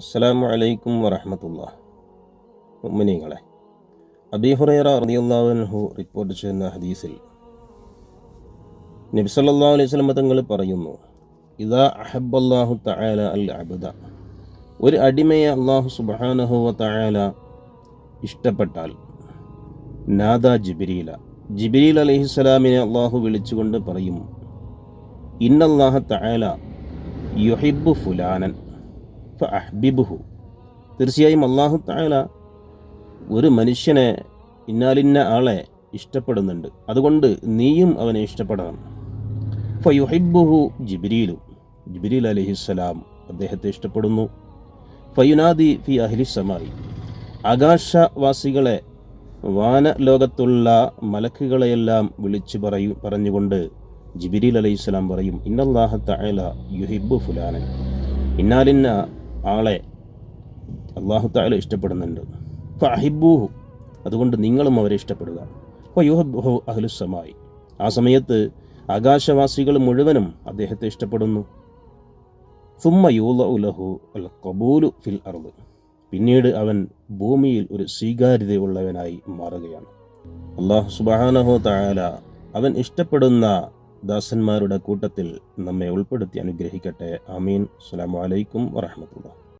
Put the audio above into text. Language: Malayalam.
അസ്സലാമു അലൈക്കും വറഹമത്തുള്ള മുമിനീങ്ങളെ അബിഹുറൈറ റളിയല്ലാഹു റിപ്പോർട്ട് ചെയ്യുന്ന ഹദീസിൽ നബി സല്ലല്ലാഹു അലൈഹി സ്വലമ തങ്ങൾ പറയുന്നു ഇദാ അഹബ്ബല്ലാഹു തആല അൽ അബ്ദ ഒരു അടിമയെ അള്ളാഹു സുബ്ഹാനഹു വ തആല ഇഷ്ടപ്പെട്ടാൽ നാദ ജിബ്രീല ജിബ്രീൽ അലൈഹിസ്സലാമിനെ അള്ളാഹു വിളിച്ചുകൊണ്ട് പറയും ഇന്നല്ലാഹ തആല യുഹിബ്ബു ഫുലാനൻ. ഫഅഹ്ബിബുഹു. തീർച്ചയായും അള്ളാഹു താല ഒരു മനുഷ്യനെ ഇന്നാലിന്ന ആളെ ഇഷ്ടപ്പെടുന്നുണ്ട്. അതുകൊണ്ട് നീയും അവനെ ഇഷ്ടപ്പെടണം. ഫയുഹിബുഹു ജിബിരിയിലു ജിബിരിൽ അലഹിസ്സലാം അദ്ദേഹത്തെ ഇഷ്ടപ്പെടുന്നു. ഫയുനാദി ഫി അഹ്ലി സമായി ആകാശവാസികളെ വാനലോകത്തുള്ള മലക്കുകളെയെല്ലാം വിളിച്ചു പറയും പറഞ്ഞുകൊണ്ട് ജിബിരിൽ അലൈഹിസ്സലാം പറയും ഇന്നല്ലാഹ തഅല യുഹിബു ഫുലാനൻ. ഇന്നാലിന്ന ആളെ അള്ളാഹു താല ഇഷ്ടപ്പെടുന്നുണ്ട്. ഫഹിബൂഹു അതുകൊണ്ട് നിങ്ങളും അവരെ ഇഷ്ടപ്പെടുക. അപ്പോൾ യുഹബുഹു അഹ്ലുസമായി ആ സമയത്ത് ആകാശവാസികൾ മുഴുവനും അദ്ദേഹത്തെ ഇഷ്ടപ്പെടുന്നു. സുമ്മ യൂല ഉലഹു അൽ കബൂലു ഫിൽ അറുബ് പിന്നീട് അവൻ ഭൂമിയിൽ ഒരു സ്വീകാര്യതയുള്ളവനായി മാറുകയാണ്. അള്ളാഹു സുബാനഹു താല അവൻ ഇഷ്ടപ്പെടുന്ന ദാസന്മാരുടെ കൂട്ടത്തിൽ നമ്മെ ഉൾപ്പെടുത്തി അനുഗ്രഹിക്കട്ടെ. അമീൻ അലൈക്കും വറഹമത്തുള്ള